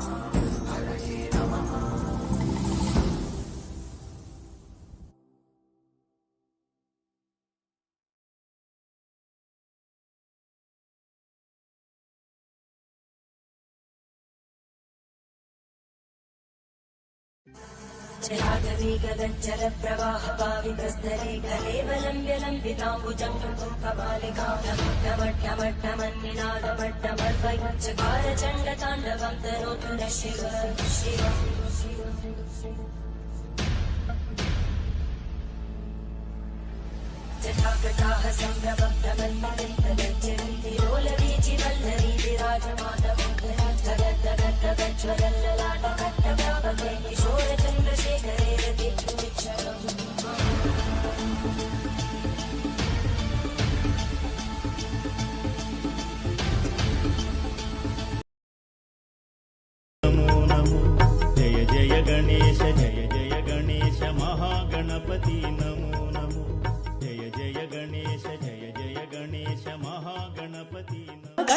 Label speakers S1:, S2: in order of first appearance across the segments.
S1: Bye. जलागवीगदज्जल प्रवाह पावितस्तरे कलेवलम्ब्य लम्बिताम्बुजं कबालिकामट्टमट्टमट्टमन्निनादमट्टमर्वयुच्चकार चण्डताण्डवं तनोतु न शिव शिव जटाकटाः
S2: జగద్ద గద్ద గజ్వలల్లాట కట్ట వ్యాపకై కిశోర చంద్రశేఖరే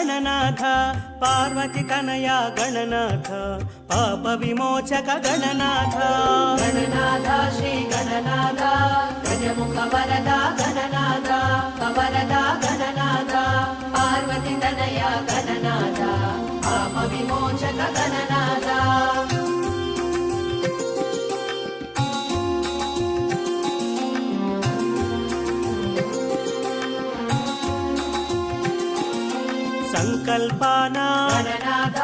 S3: గణనాథ పార్వతి కనయ గణనాథ పాప విమోచక గణనాథ
S4: గణనాథ శ్రీ గణనాథ గజముఖ వరద గణనాథ
S3: సంకల్పాన
S4: గణనాథ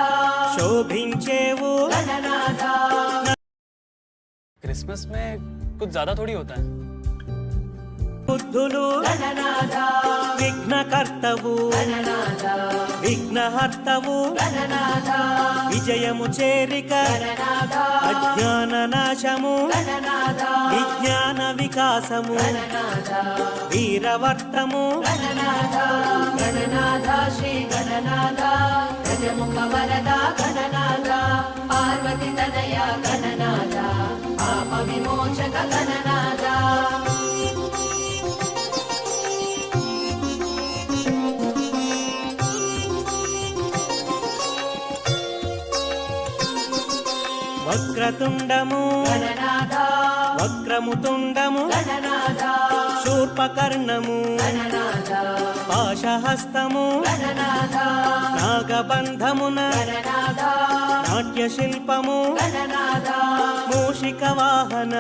S3: శోభించేవు
S4: గణనాథ
S5: क्रिसमस में कुछ ज्यादा थोड़ी होता है
S4: గణనాథ
S3: విఘ్నకర్తవు. విఘ్నహర్తవు. విజయము చేరిక. అజ్ఞాన నాశము. విజ్ఞాన వికాసము. వీరవర్తము.
S4: గణనాథ గణనాథ శ్రీ గణనాథ గజముఖ వరద గణనాథ పార్వతి
S3: వక్రతుండము వక్రముతుండము. శూర్పకర్ణము. పాశహస్తము. నాగబంధమున.
S4: గణనాథ
S3: నాట్య శిల్పము
S4: గణనాథ
S3: మూషిక వాహన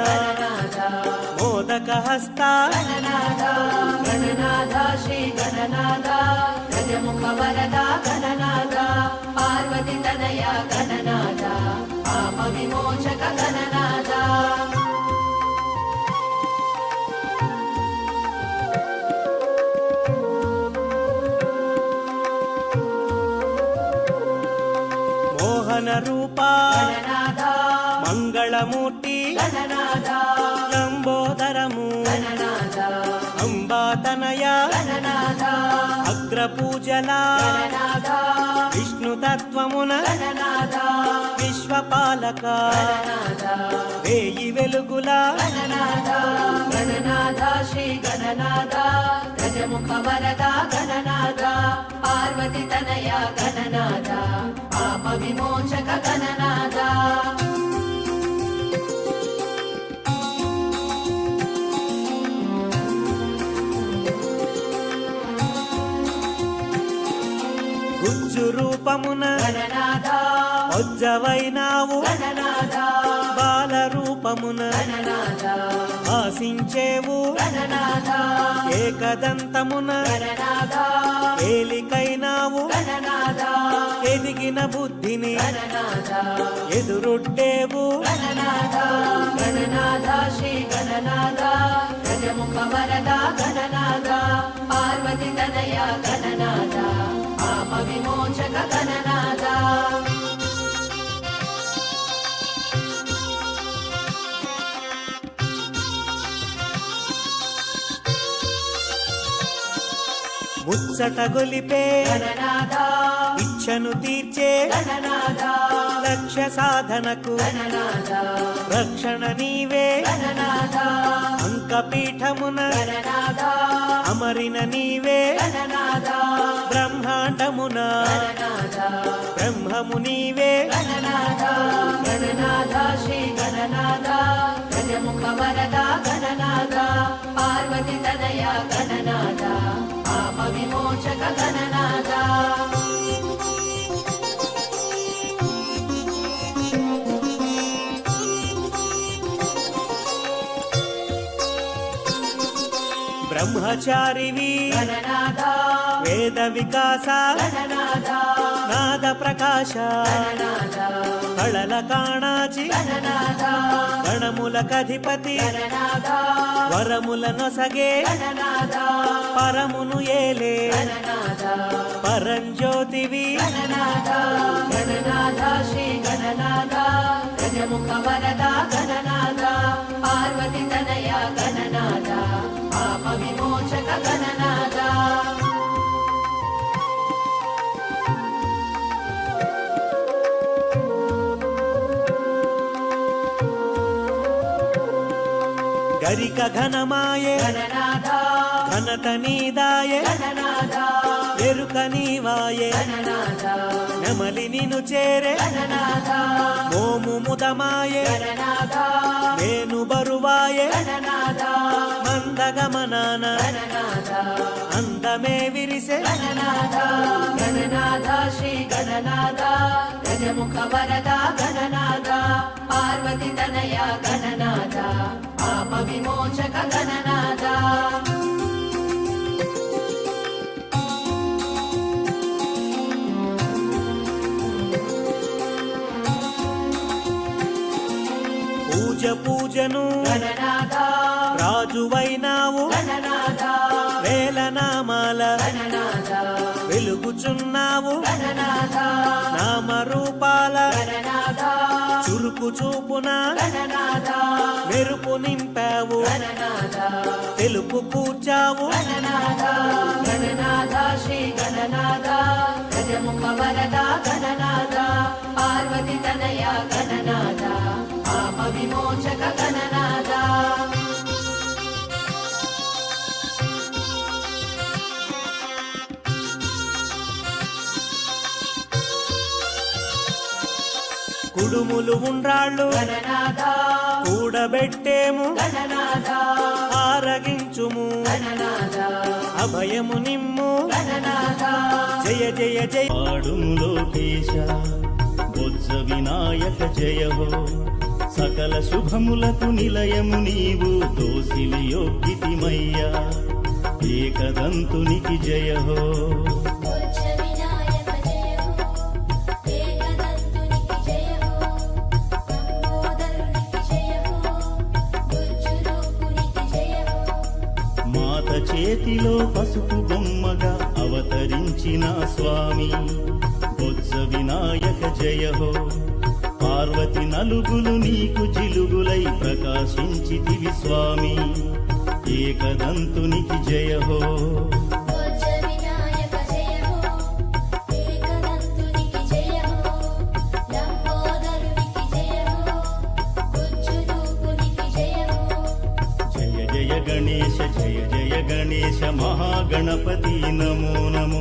S3: మోదక హస్త
S4: గణనాథ శ్రీ గణనాథ గజముఖ వరద. గణనాథ పార్వతి తనయ గణనాథ విమోచక గణనాథ.
S3: మోహన రూప మంగళమూర్తి లంబోదరము అంబాతనయ అగ్రపూజల విష్ణుతత్వమున విశ్వపాలక. వేయి వెలుగుల.
S4: గణనాథ శ్రీ గణనాథ గజముఖ వరద గణనాథ పార్వతి తనయ గణనాథ పాప విమోచక గణనాథ.
S3: రూపమున
S4: గణనాథ.
S3: బాల రూపమున ఆశించేవు ఏకదంతమున ఏలికైనావు ఎదిగిన బుద్ధిని ఎదురొడ్డేవు
S4: గణనాథ. గణనాథ. శ్రీ గణనాథ. గజముఖ వరద. గణనాథ. పార్వతి తనయ. గణనాథ. పాప విమోచక గణనాథ.
S3: ముచ్చట గొలిపే ఇచ్చను తీర్చే లక్ష్య సాధనకు రక్షణ నీవే. అంకపీఠమున
S4: గణనాథ.
S3: నీవే.
S4: గణనాథ. గణనాథ
S3: బ్రహ్మము నీవే
S4: గణనాద శ్రీ గణనాద గజముఖ వరద గణనాద పార్వతి తనయ గణనాద పాప విమోచక గణనాద
S3: బ్రహ్మచారివి.
S4: గణనాద
S3: వేద వికాస. నాద ప్రకాశ. కళల కాణాచి.
S4: గణనాద
S3: గణములకధిపతి
S4: గణనాద
S3: వరముల నొసగే. పరమును ఏలే. పరంజ్యోతివి.
S4: శ్రీ గజముఖ వరద. గణనాద పార్వతి తనయ. గణనాద పాప విమోచక గణనాద
S3: గరిక ఘనమాయే. ఘనత నీదాయే. ఎరుక నీవాయే. నెమలి నిను చేరే. మోము ముదమాయే. నేను బరువాయే. మందగమనాన. అందమే విరిసే.
S4: గణనాద శ్రీ గణనాద గజముఖ వరద గణనాద పార్వతి తనయ పాప విమోచక గణనాద
S3: పూజ పూజను
S4: గణనాద
S3: రాజువైనావు.
S4: గణనాద
S3: వేల నామాల
S4: గణనాద
S3: వెలుగుచున్నావు.
S4: గణనాద
S3: నామరూపాల.
S4: గణనాద
S3: చురుకు చూపున మెరుపు నింపావు. తెలుపు కూర్చావు.
S4: శ్రీ గజముఖ వరద పార్వతి తనయ గణనాద పాప విమోచక గణనాద
S3: కుడుములు ఉండ్రాళ్ళు.
S4: గణనాద
S3: కూడబెట్టేము.
S4: గణనాద
S3: ఆరగించుము.
S4: గణనాద
S3: అభయము నిమ్ము.
S4: గణనాద
S3: జయ జయ జయ.
S2: పాడుము లోకేశ బొజ్జ వినాయక జయ హో సకల శుభములకు నిలయము నీవు దోసిలి యోగ్యతిమయ్యా ఏకదంతునికి జయ చేతిలో పసుపు బొమ్మగా అవతరించిన స్వామి. బొజ్జ వినాయక జయ హో. పార్వతి నలుగులు నీకు జిలుగులై ప్రకాశించితివి స్వామి. ఏకదంతునికి జయ హో. గణేశ జయ జయ గణేశ మహాగణపతి నమో నమో.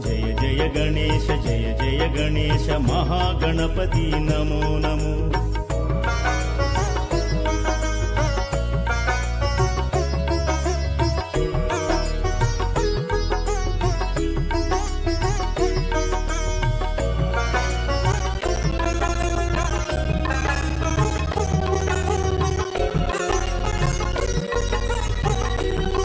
S2: జయ జయ గణేశ జయ జయ గణేశ మహాగణపతి నమో నమో.